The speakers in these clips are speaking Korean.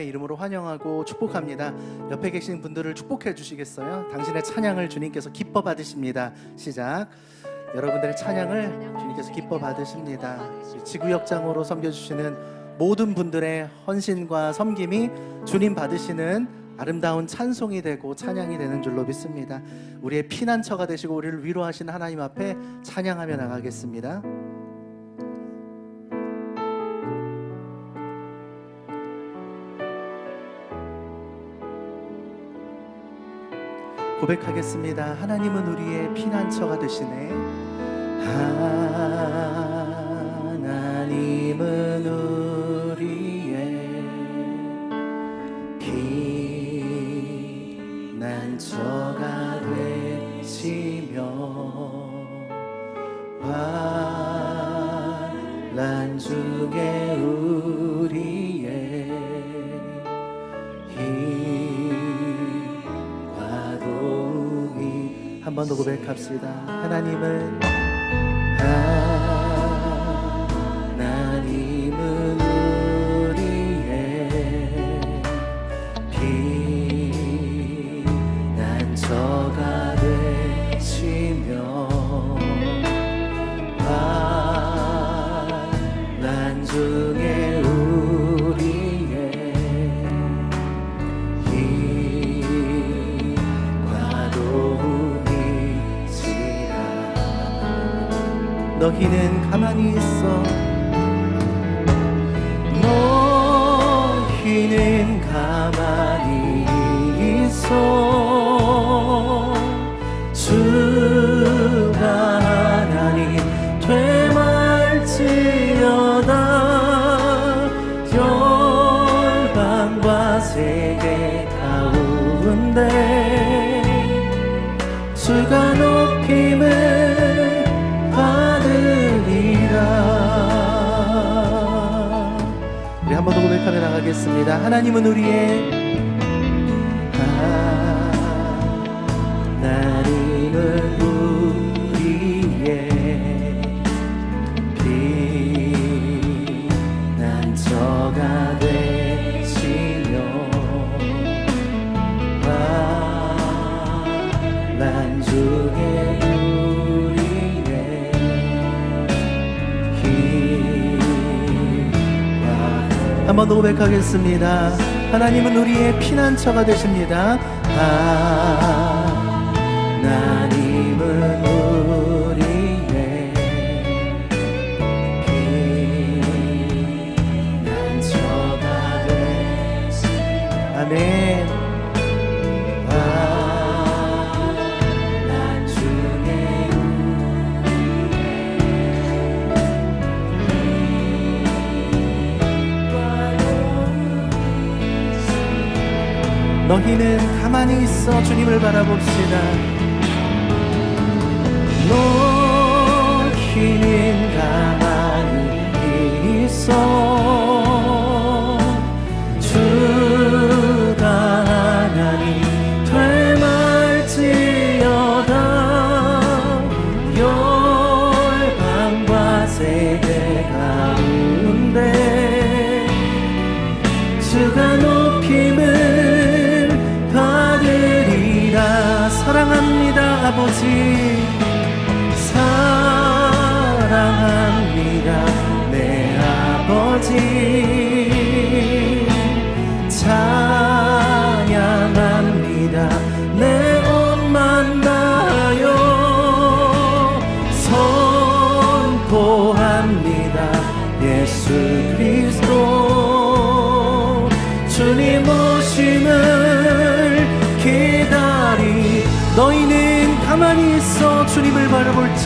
주님의 이름으로 환영하고 축복합니다. 옆에 계신 분들을 축복해 주시겠어요? 당신의 찬양을 주님께서 기뻐 받으십니다. 시작. 여러분들의 찬양을 주님께서 기뻐 받으십니다. 지구역장으로 섬겨주시는 모든 분들의 헌신과 섬김이 주님 받으시는 아름다운 찬송이 되고 찬양이 되는 줄로 믿습니다. 우리의 피난처가 되시고 우리를 위로하시는 하나님 앞에 찬양하며 나가겠습니다. 고백하겠습니다. 하나님은 우리의 피난처가 되시네. 하 한 번 더 고백합시다. 하나님은 너희는 가만히 있어. 너희는 가만히 있어. 주가 하나님 되말지어다. 열방과 세계 가운데 주가 높 나가겠습니다. 하나님은 우리의 고백하겠습니다. 하나님은 우리의 피난처가 되십니다. 하 너희는 가만히 있어 주님을 바라봅시다.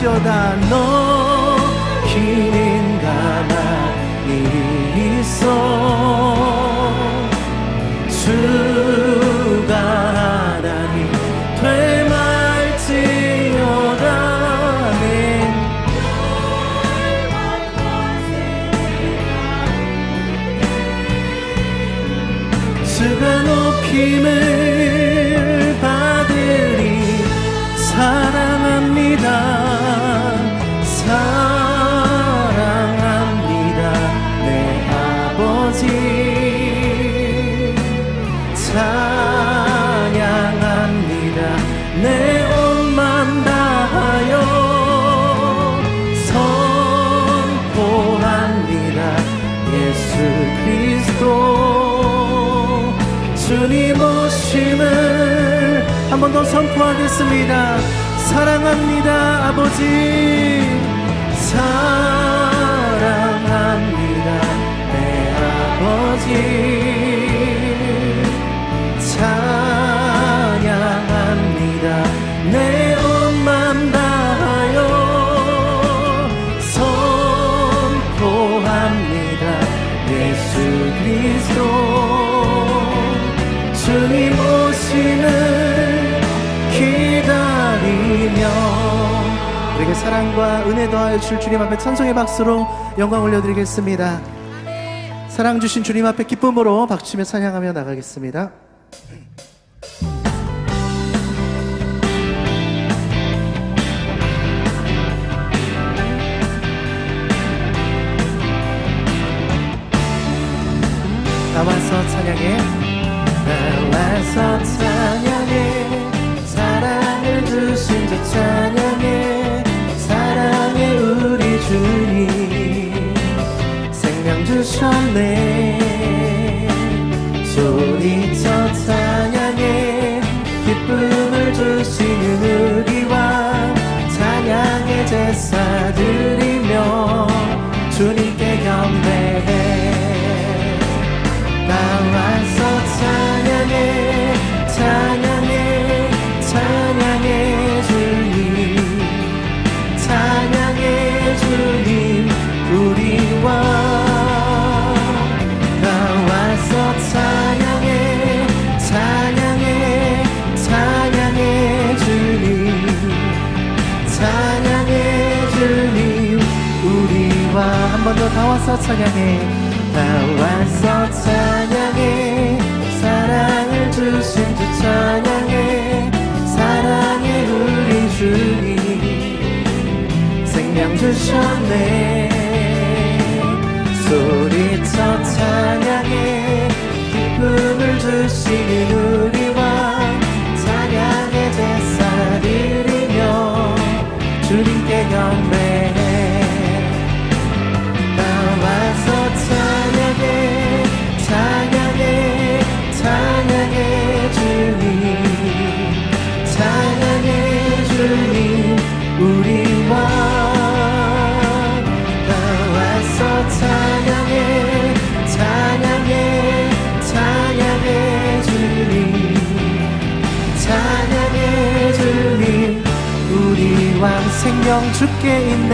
바라볼지어다 너 선포하겠습니다. 사랑합니다, 아버지. 사랑 우리에게 사랑과 은혜 더하여 주실 주님 앞에 찬송의 박수로 영광 올려드리겠습니다. 사랑 주신 주님 앞에 기쁨으로 박치며 찬양하며 나가겠습니다. 나와서 찬양해. 나와서 찬양해. 사랑을 주신 주 찬양해 생명 나와서 찬양해. 나와서 찬양해. 사랑을 주신 주 찬양해. 사랑해 우리 주님. 생명 주셨네. 소리쳐 찬양 우리 왕 나와서 찬양해 찬양해 찬양해 주님. 찬양해 주님. 우리 왕 생명 주께 있네.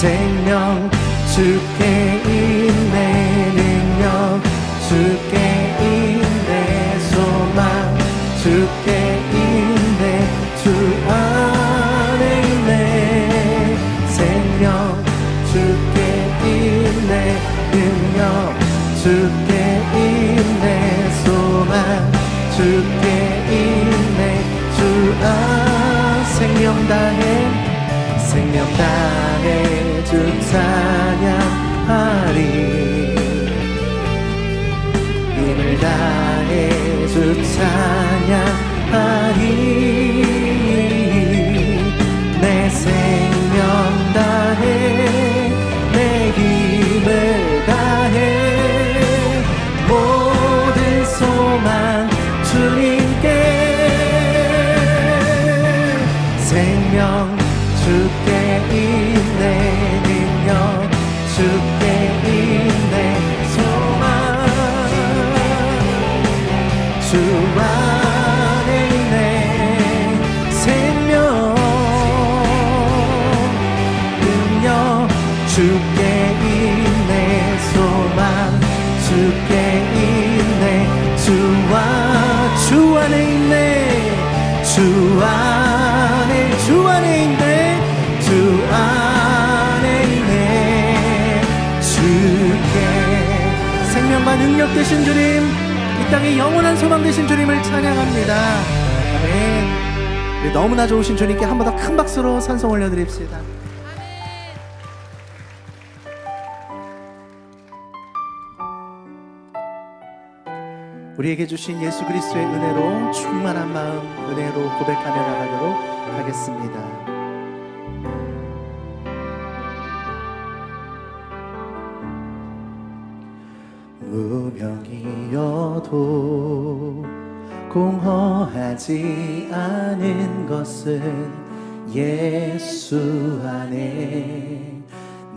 생명 주께 있네 생명 다해 주 찬양하리. 힘을 다해 주 찬양 되신 주님 이 땅에 영원한 소망 되신 주님을 찬양합니다. 아멘. 너무나 좋으신 주님께 한 번 더 큰 박수로 찬송 올려드립시다. 우리에게 주신 예수 그리스도의 은혜로 충만한 마음 은혜로 고백하며 나가도록 하겠습니다. 무명이어도 공허하지 않은 것은 예수 안에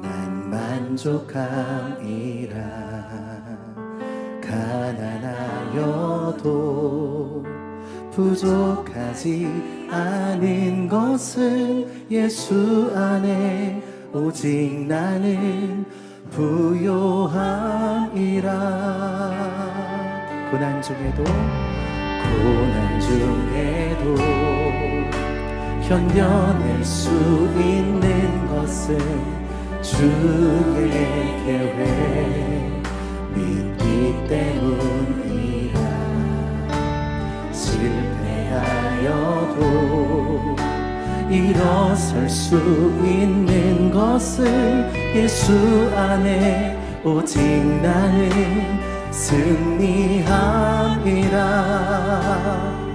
난 만족함이라. 가난하여도 부족하지 않은 것은 예수 안에 오직 나는 부요함이라. 고난 중에도 고난 중에도 견뎌낼 수 있는 것은 주의 계획 믿기 때문이라. 실패하여도 일어설 수 있는 것은 예수 안에 오직 나는 승리함이라.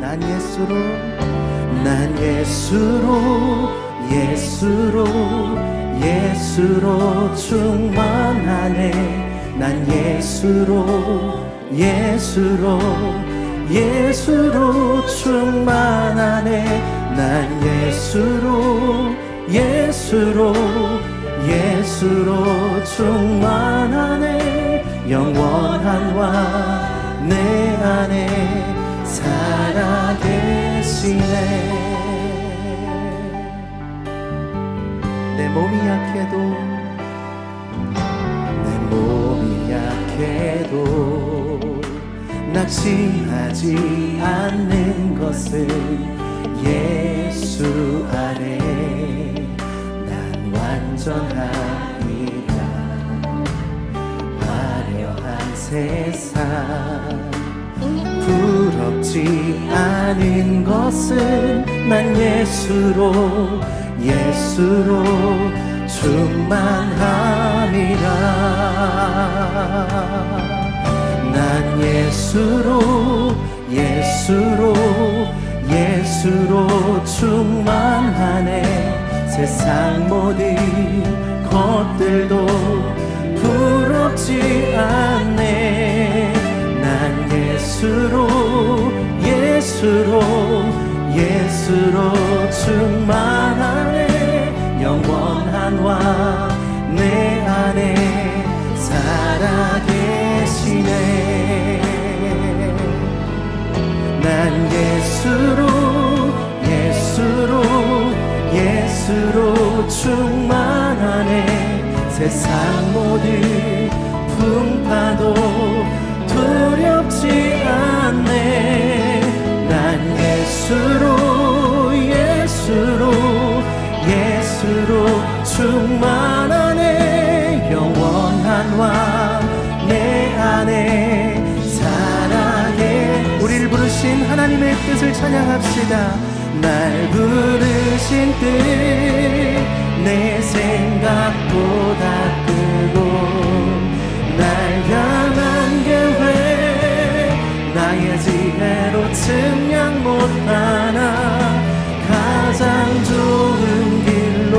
난 예수로 난 예수로 예수로 예수로 충만하네. 난 예수로 예수로 예수로 충만하네 난 예수로 예수로 예수로 충만하네. 영원한 왕 내 안에 살아계시네. 내 몸이 약해도 내 몸이 약해도 낙심하지 않는 것은 예수 안에 난 완전함이라 화려한 세상 부럽지 않은 것은 난 예수로 예수로 충만함이라. 난 예수로 예수로 예수로 충만하네. 세상 모든 것들도 부럽지 않네. 난 예수로 예수로 예수로 충만하네. 영원한 왕 내 안에 살아 충만하네. 세상 모든 풍파도 두렵지 않네. 난 예수로 예수로 예수로 충만하네. 영원한 왕내 안에 사랑해. 우리를 부르신 하나님의 뜻을 찬양합시다 날 부르신 뜻 내 생각보다 크고 날 향한 계획 나의 지혜로 측량 못하나 가장 좋은 길로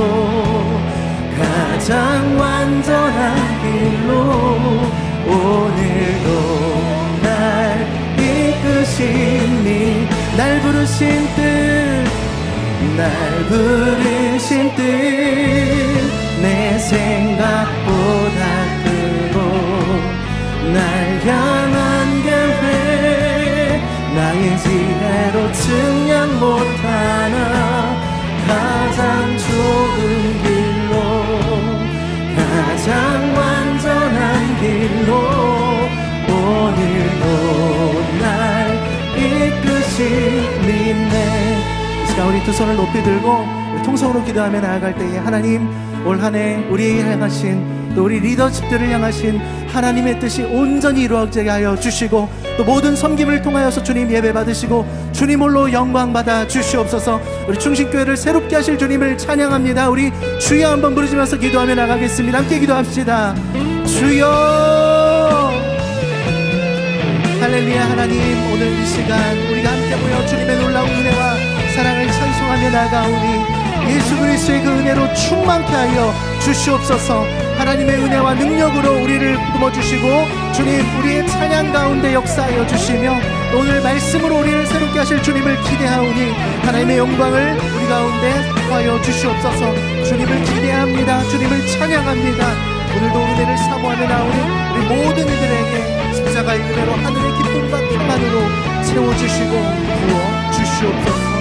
가장 완전한 길로 오늘도 날 이끄시니 날 부르신 뜻 날 부르신 뜻내 생각보다 크고 날 향한 계획 나의 지혜로 측량 못하나 가장 좋은 길로 가장 완전한 길로 오늘도 날 이끄시리네 이 시간 우리 두 손을 높이 들고 통성으로 기도하며 나아갈 때에 하나님 올 한 해 우리 향하신 또 우리 리더십들을 향하신 하나님의 뜻이 온전히 이루어지게 하여 주시고 또 모든 섬김을 통하여서 주님 예배 받으시고 주님 홀로 영광 받아 주시옵소서. 우리 충신교회를 새롭게 하실 주님을 찬양합니다. 우리 주여 한번 부르시면서 기도하며 나가겠습니다. 함께 기도합시다. 주여! 할렐루야 하나님. 오늘 이 시간 우리가 함께 모여 주님의 놀라운 은혜와 사랑을 찬송하며 나가오니 예수 그리스도의 그 은혜로 충만케 하여 주시옵소서. 하나님의 은혜와 능력으로 우리를 부어주시고 주님 우리의 찬양 가운데 역사하여 주시며 오늘 말씀으로 우리를 새롭게 하실 주님을 기대하오니 하나님의 영광을 우리 가운데 하여 주시옵소서. 주님을 기대합니다. 주님을 찬양합니다. 오늘도 은혜를 사모하며 나오는 우리 모든 이들에게 십자가의 은혜로 하늘의 기쁨과 평안으로 채워주시고 부어 주시옵소서